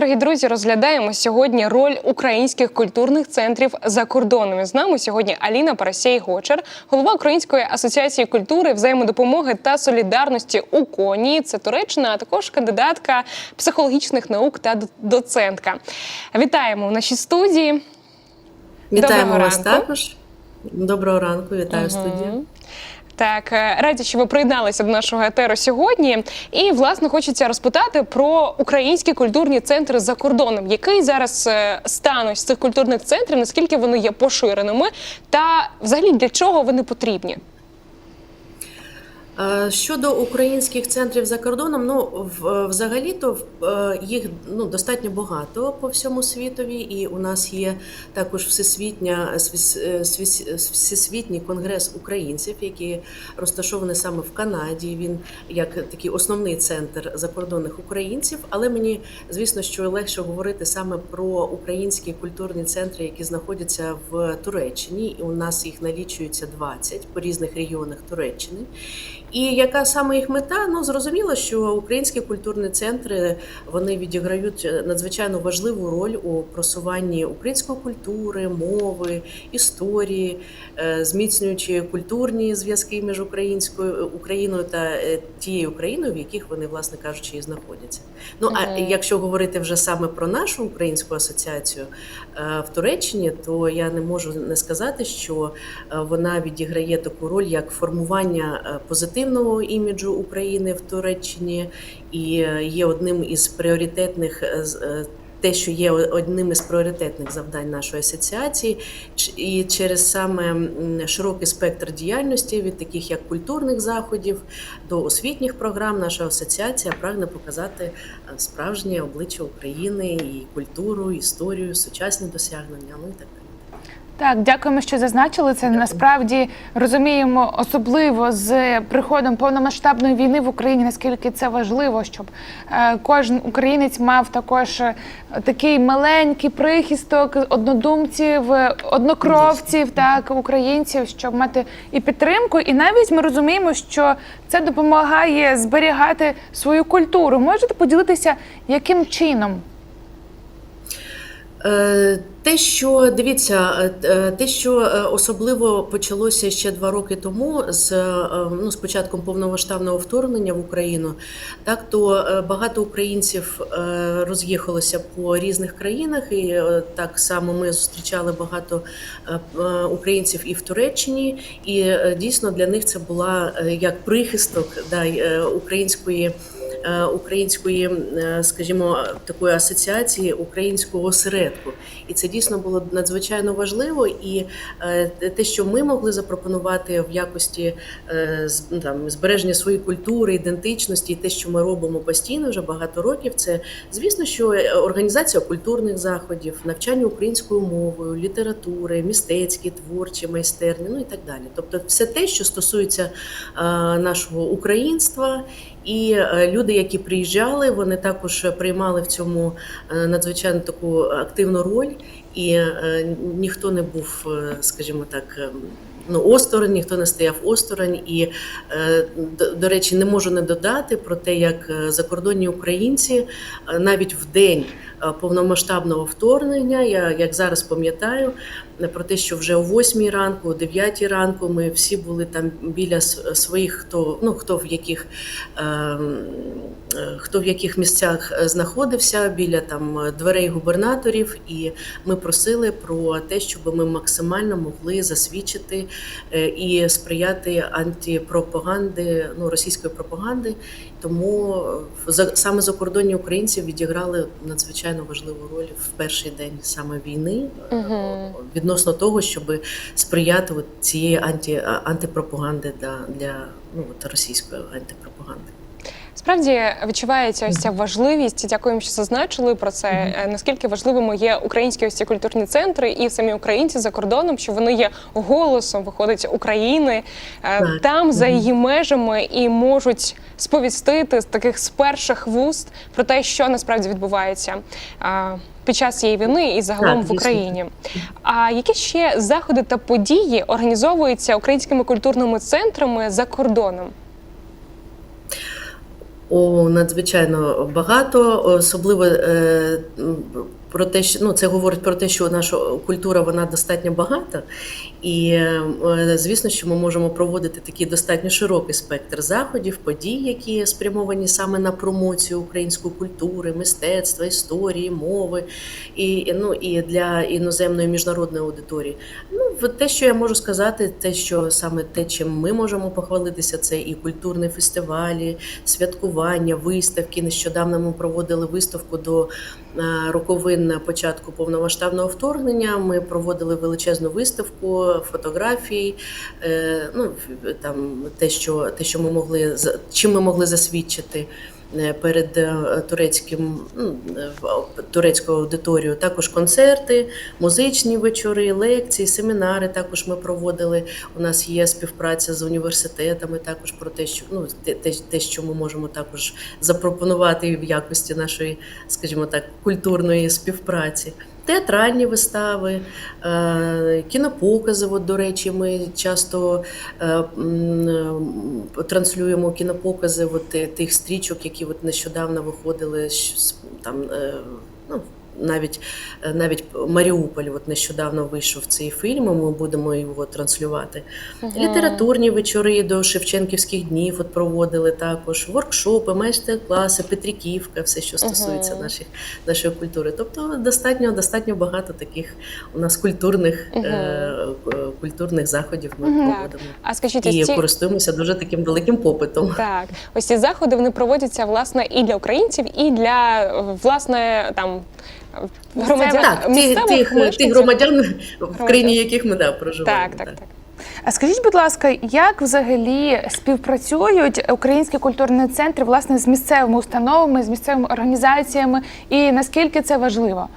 дорогі друзі, розглядаємо сьогодні роль українських культурних центрів за кордоном. З нами сьогодні Аліна Парасєй Гочер, голова Української асоціації культури, взаємодопомоги та солідарності у коні. Це Туреччина, а також кандидатка психологічних наук та доцентка. Вітаємо в нашій студії. Вітаємо Доброго вас ранку. також. Доброго ранку, вітаю в студії. Так, е, раді, що ви приєдналися до нашого етеру сьогодні. І власне хочеться розпитати про українські культурні центри за кордоном. Який зараз е, стан ось цих культурних центрів, наскільки вони є поширеними, та взагалі для чого вони потрібні? Е, Щодо українських центрів за кордоном, ну взагалі-то е, їх ну достатньо багато по всьому світові, і у нас є також всесвітня е, всесвітній конгрес українців, який розташований саме в Канаді. Він як такий основний центр закордонних українців. Але мені звісно, що легше говорити саме про українські культурні центри, які знаходяться в Туреччині. І у нас їх налічується 20 по різних регіонах Туреччини. І яка саме їх мета? Ну зрозуміло, що українські культурні центри вони відіграють надзвичайно важливу роль у просуванні української культури, мови, історії, е, зміцнюючи культурні зв'язки між українською Україною та е, тією Україною, в яких вони, власне кажучи, і знаходяться. Ну а якщо говорити вже саме про нашу українську асоціацію е, в Туреччині, то я не можу не сказати, що е, вона відіграє таку роль як формування е, позитивного іміджу України в Туреччині і е, є одним із пріоритетних е, е, те, що є одним із пріоритетних завдань нашої асоціації, і через саме широкий спектр діяльності від таких як культурних заходів до освітніх програм, наша асоціація прагне показати справжнє обличчя України і культуру, історію, сучасні досягнення. Ну і так. Так, дякуємо, що зазначили це. Насправді розуміємо, особливо з приходом повномасштабної війни в Україні, наскільки це важливо, щоб е, кожен українець мав також е, такий маленький прихисток однодумців, е, однокровців, так українців, щоб мати і підтримку. І навіть ми розуміємо, що це допомагає зберігати свою культуру. Можете поділитися, яким чином? Е, Те, що дивіться, е, е, те, що особливо почалося ще два роки тому, з ну, з початком повномасштабного вторгнення в Україну, так то багато українців роз'їхалося по різних країнах, і так само ми зустрічали багато українців і в Туреччині, і дійсно для них це була як прихисток да, української української, е, скажімо, такої асоціації українського осередку. І це дійсно було надзвичайно важливо. І е, те, що ми могли запропонувати в якості е, ну, там, збереження своєї культури, ідентичності, і те, що ми робимо постійно вже багато років, це звісно, що е, організація культурних заходів, навчання українською мовою, літератури, містецькі, творчі майстерні, ну і так далі. Тобто, все те, що стосується е, нашого українства. І е, люди, які приїжджали, вони також приймали в цьому е, надзвичайно таку активну роль, і е, ніхто не був, скажімо так. Ну, осторонь, ніхто не стояв осторонь, і до, до речі, не можу не додати про те, як закордонні українці навіть в день повномасштабного вторгнення, я як зараз пам'ятаю, про те, що вже о 8 ранку, о 9 ранку ми всі були там біля своїх, хто ну хто в яких ем, е, хто в яких місцях е, знаходився біля там дверей губернаторів, і ми просили про те, щоб ми максимально могли засвідчити е, і сприяти антипропаганди, ну російської пропаганди. Тому за- саме закордонні українці відіграли надзвичайно важливу роль в перший день саме війни Мгм. Відносно того, щоб сприяти от цієї анті, антипропаганди для, для ну, от російської антипропаганди. Справді відчувається ось ця важливість. Дякуємо, що зазначили про це. е, Наскільки важливими є українські ось ці культурні центри і самі українці за кордоном, що вони є голосом, виходить України е, Так. там за її межами і можуть сповістити з таких з перших вуст про те, що насправді відбувається. Під час цієї війни і загалом Так, в. Україні. А які ще заходи та події організовуються українськими культурними центрами за кордоном? О, надзвичайно багато, особливо е, про те, що ну це говорить про те, що наша культура вона достатньо багата, і е, звісно, що ми можемо проводити такий достатньо широкий спектр заходів, подій, які спрямовані саме на промоцію української культури, мистецтва, історії, мови, і ну і для іноземної міжнародної аудиторії. Ну, те, що я можу сказати, те, що саме те, чим ми можемо похвалитися, це і культурні фестивалі, святкування, виставки. Нещодавно ми проводили виставку до е, роковин початку повномасштабного вторгнення. Ми проводили величезну виставку фотографій. е, Ну там те, що те, що ми могли чим ми могли засвідчити. е, Перед е, турецьким ну, турецькою аудиторією також концерти, музичні вечори, лекції, семінари. Також ми проводили. У нас є співпраця з університетами. Також про те, що ну те, те, що ми можемо також запропонувати в якості нашої, скажімо так, культурної співпраці. Театральні вистави, е, кінопокази. От, до речі, ми часто е, е, транслюємо кінопокази от, тих стрічок, які от нещодавно виходили там. Ну, навіть е, навіть Маріуполь, от нещодавно вийшов цей фільм. і Ми будемо його транслювати. Літературні вечори до Шевченківських днів от проводили також, воркшопи, майстер-класи, Петриківка, все, що стосується Мгм. наших, нашої культури. Тобто достатньо, достатньо багато таких у нас культурних, Мгм. е, культурних заходів ми Мгм. проводимо. А скажіть, І ці... користуємося дуже таким великим попитом. Так, ось ці заходи вони проводяться власне і для українців, і для власне там громадян Так, тих, місцевих тих, тих громадян, в країні яких ми да, проживаємо. Так, так, так. А скажіть, будь ласка, як взагалі співпрацюють українські культурні центри власне з місцевими установами, з місцевими організаціями, і наскільки це важливо?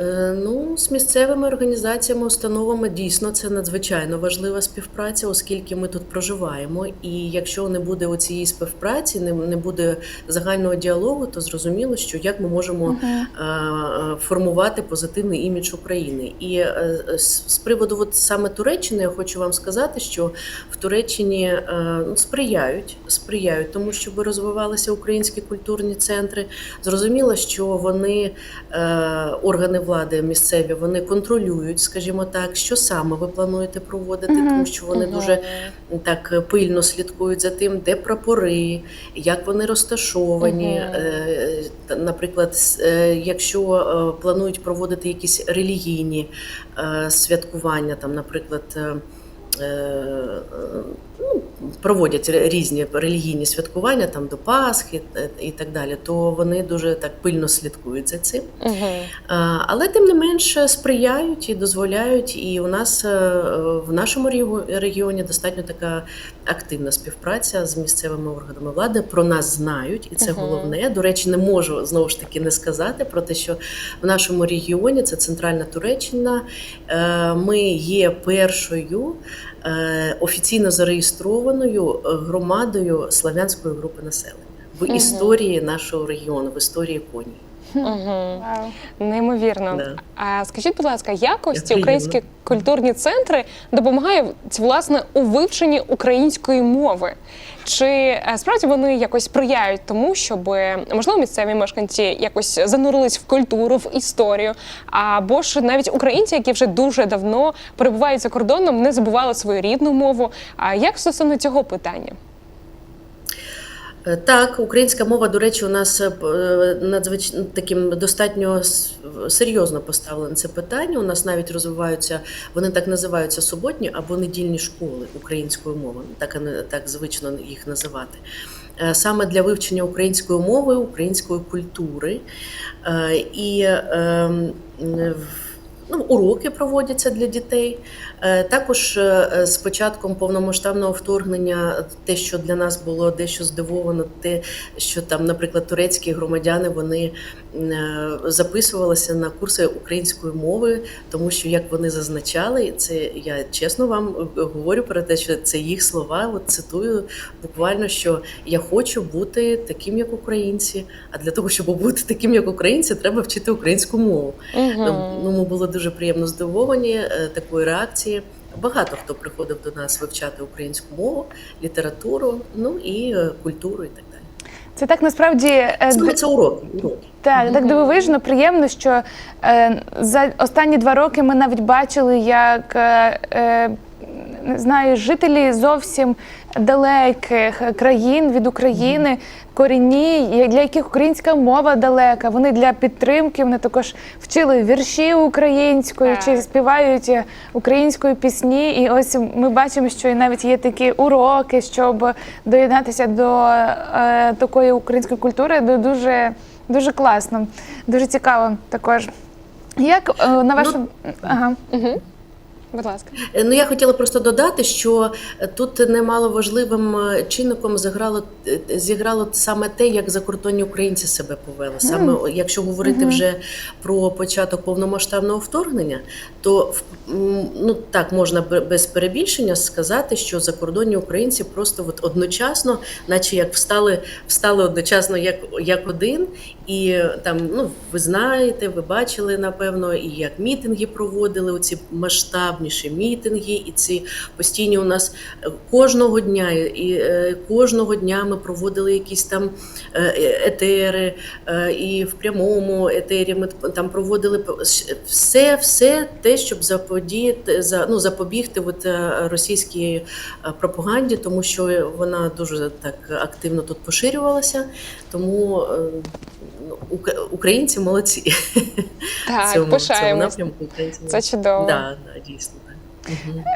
Е, Ну, з місцевими організаціями, установами дійсно це надзвичайно важлива співпраця, оскільки ми тут проживаємо. І якщо не буде оцієї співпраці, не, буде загального діалогу, то зрозуміло, що як ми можемо е, е, формувати позитивний імідж України. І е, з, приводу от саме Туреччини, я хочу вам сказати, що в Туреччині ну, сприяють, сприяють тому, щоб розвивалися українські культурні центри. Зрозуміло, що вони органи влади місцеві вони контролюють, скажімо так, що саме ви плануєте проводити, Мгм. тому що вони Мгм. дуже так пильно слідкують за тим, де прапори, як вони розташовані. Е, Наприклад, е, якщо е, планують проводити якісь релігійні святкування, там, наприклад. ну, Проводять різні релігійні святкування там до Пасхи е, і так далі, то вони дуже так пильно слідкують за цим. Угу. Але тим не менше сприяють і дозволяють. І у нас е, в нашому регіоні достатньо така активна співпраця з місцевими органами влади. Про нас знають, і це Мгм. головне. До речі, не можу знову ж таки не сказати про те, що в нашому регіоні це центральна Туреччина. е, Ми є першою офіційно зареєстрованою е, громадою славянської групи населення в історії нашого регіону, в історії коні. Угу. Вау. Неймовірно. Да. А скажіть, будь ласка, як ось Як ці українські культурні центри допомагають власне у вивченні української мови? Чи е, справді вони якось сприяють тому, щоб можливо місцеві мешканці якось занурились в культуру, в історію, або ж навіть українці, які вже дуже давно перебувають за кордоном, не забували свою рідну мову? А як стосовно цього питання? Е, Так, українська мова, до речі, у нас е, е, надзвичайно таким достатньо серйозно поставлене це питання. У нас навіть розвиваються, вони так називаються суботні або недільні школи української мови, так так звично їх називати. Саме для вивчення української мови, української культури. І ем, в- ну, уроки проводяться для дітей. Е, Також е, з початком повномасштабного вторгнення те, що для нас було дещо здивовано, те, що там, наприклад, турецькі громадяни вони е, записувалися на курси української мови, тому що як вони зазначали, це я чесно вам е, говорю про те, що це їх слова. От цитую буквально, що я хочу бути таким, як українці. А для того, щоб бути таким, як українці, треба вчити українську мову. Угу. Ну, ми були дуже приємно здивовані е, такої реакції. Багато хто приходив до нас вивчати українську мову, літературу, ну і е, культуру і так далі. Це так насправді е, Саме це уроки. уроки. Так, так дивовижно, приємно, що е, за останні два роки ми навіть бачили, як е, не знаю, жителі зовсім далеких країн від України, корінні, для яких українська мова далека. Вони для підтримки вони також вчили вірші українською чи співають українською пісні. І ось ми бачимо, що і навіть є такі уроки, щоб доєднатися до е, такої української культури. До дуже дуже класно, дуже цікаво також. Як е, на вашому ага. Будь ласка. Е, Ну, я хотіла просто додати, що е, тут немало важливим е, чинником зіграло зіграло саме те, як закордонні українці себе повели. Саме о, якщо говорити вже про початок повномасштабного вторгнення, то ну так можна бе- без перебільшення сказати, що закордонні українці просто от одночасно, наче як встали, встали одночасно як, як один, і там, ну ви знаєте, ви бачили напевно, і як мітинги проводили, оці масштабніші мітинги, і ці постійні у нас е, кожного дня, і е, кожного дня ми проводили якісь там е, етери, і в прямому етері ми там проводили все, все те, щоб заподіяти за ну запобігти от, російській пропаганді, тому що вона дуже так активно тут поширювалася. Тому українці молодці. Так, цьому, в цьому напрямку українці. Це чудово. Да, да, дійсно так.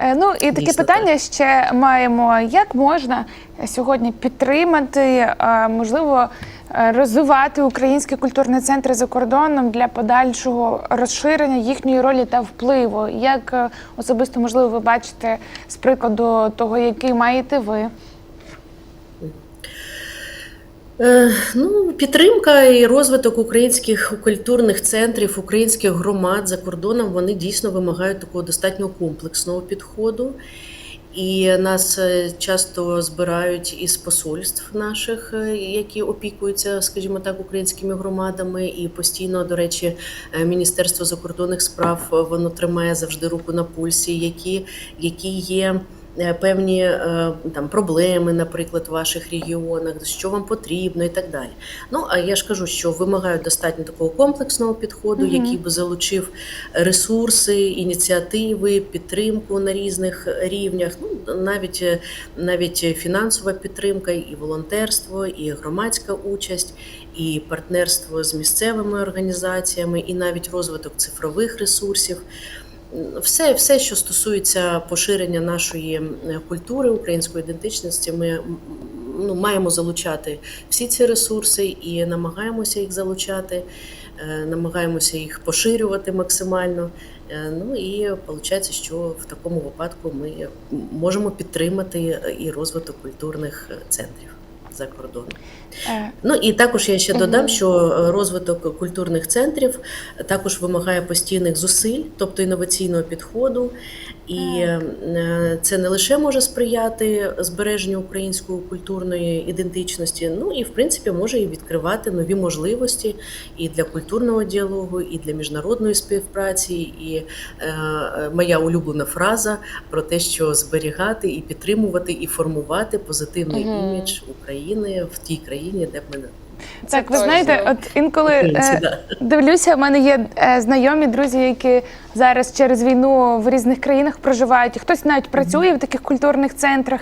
Е, Ну і таке Дійсно, питання ще маємо: як можна сьогодні підтримати, е, можливо, е, розвивати українські культурні центри за кордоном для подальшого розширення їхньої ролі та впливу? Як особисто можливо ви бачите з прикладу того, який маєте ви? Е, Ну, підтримка і розвиток українських культурних центрів, українських громад за кордоном вони дійсно вимагають такого достатньо комплексного підходу. І нас е, часто збирають із посольств наших, е, які опікуються, скажімо так, українськими громадами. І постійно, до речі, Міністерство закордонних справ воно тримає завжди руку на пульсі, які, які є певні е, там проблеми, наприклад, в ваших регіонах, що вам потрібно і так далі. Ну а я ж кажу, що вимагають достатньо такого комплексного підходу, Мгм. який би залучив ресурси, ініціативи, підтримку на різних рівнях. Ну навіть е, навіть фінансова підтримка, і волонтерство, і громадська участь, і партнерство з місцевими організаціями, і навіть розвиток цифрових ресурсів. Все, все, що стосується поширення нашої культури, української ідентичності, ми ну, маємо залучати всі ці ресурси і намагаємося їх залучати, е, намагаємося їх поширювати максимально. Е, Ну і виходить, що в такому випадку ми можемо підтримати і розвиток культурних е, центрів за кордоном. Е, Ну і також я ще додам, що е, розвиток культурних центрів також вимагає постійних зусиль, тобто інноваційного підходу. І е, це не лише може сприяти збереженню української культурної ідентичності, ну і в принципі може і відкривати нові можливості і для культурного діалогу, і для міжнародної співпраці. І е, е, моя улюблена фраза про те, що зберігати і підтримувати, і формувати позитивний імідж України в тій країні, де б ми не Це так, ви точно. знаєте, от інколи е. Дивлюся, в мене є е, знайомі друзі, які зараз через війну в різних країнах проживають. і Хтось навіть працює в таких культурних центрах.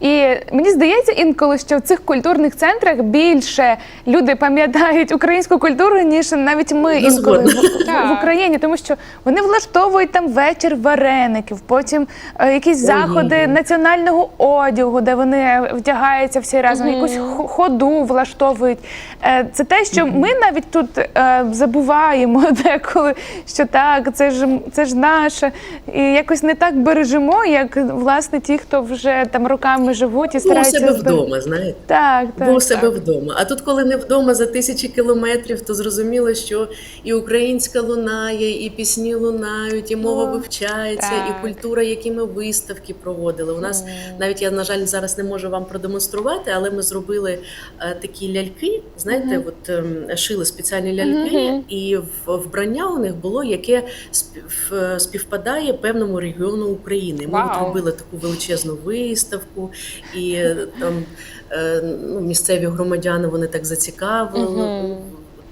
І мені здається інколи, що в цих культурних центрах більше люди пам'ятають українську культуру, ніж навіть ми Ну, інколи в, в- в Україні, тому що вони влаштовують там вечір вареників, потім е, якісь заходи національного одягу, де вони вдягаються всі разом, якусь хо- ходу влаштовують. Е, Це те, що ми навіть тут е, забуваємо деколи, що так, це ж це ж наше, і якось не так бережемо, як власне ті, хто вже там роками живуть і Був у себе вдома, знаєте. Так, так. Був у себе вдома. А тут, коли не вдома за тисячі кілометрів, то зрозуміло, що і українська лунає, і пісні лунають, і мова О, вивчається, так. і культура, які ми виставки проводили. У нас навіть я, на жаль, зараз не можу вам продемонструвати, але ми зробили е, такі ляльки Знаєте, от ем, шили спеціальні ляльки, і в- вбрання у них було, яке спів- е, співпадає певному регіону України. Ми Вау. робили таку величезну виставку, і е, там е, ну, місцеві громадяни вони так зацікавили. Мгм.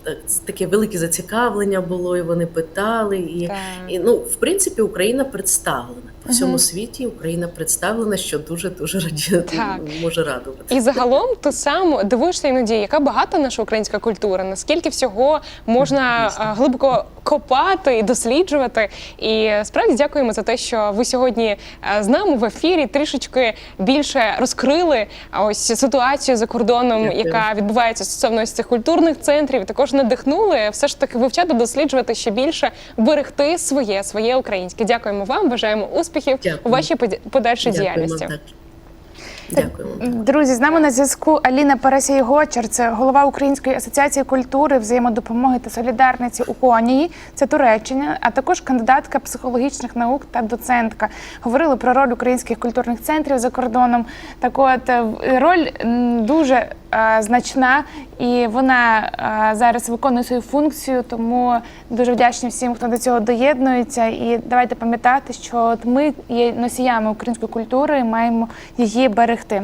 Так, Таке велике зацікавлення було, і вони питали. І, Так. і ну, в принципі, Україна представлена по всьому світі. Україна представлена, що дуже дуже раді Так. може радувати. І загалом ти сам дивишся іноді, яка багата наша українська культура, наскільки всього можна а, глибоко копати і досліджувати. І справді дякуємо за те, що ви сьогодні а, з нами в ефірі трішечки більше розкрили а, ось ситуацію за кордоном, Дякую. яка відбувається стосовно ось цих культурних центрів. Також надихнули все ж таки вивчати, досліджувати ще більше, берегти своє, своє українське. Дякуємо вам, бажаємо успіхів Дякую. у вашій поді- подальшій Дякуємо, діяльності. так. Дякуємо. Друзі, з нами на зв'язку Аліна Парасій Гочер, це голова Української асоціації культури, взаємодопомоги та солідарності у Конії, це Туреччина, а також кандидатка психологічних наук та доцентка. Говорили про роль українських культурних центрів за кордоном. Так от е, роль дуже е, значна, і вона е, зараз виконує свою функцію. Тому дуже вдячні всім, хто до цього доєднується. І давайте пам'ятати, що от ми є носіями української культури, і маємо її берегти.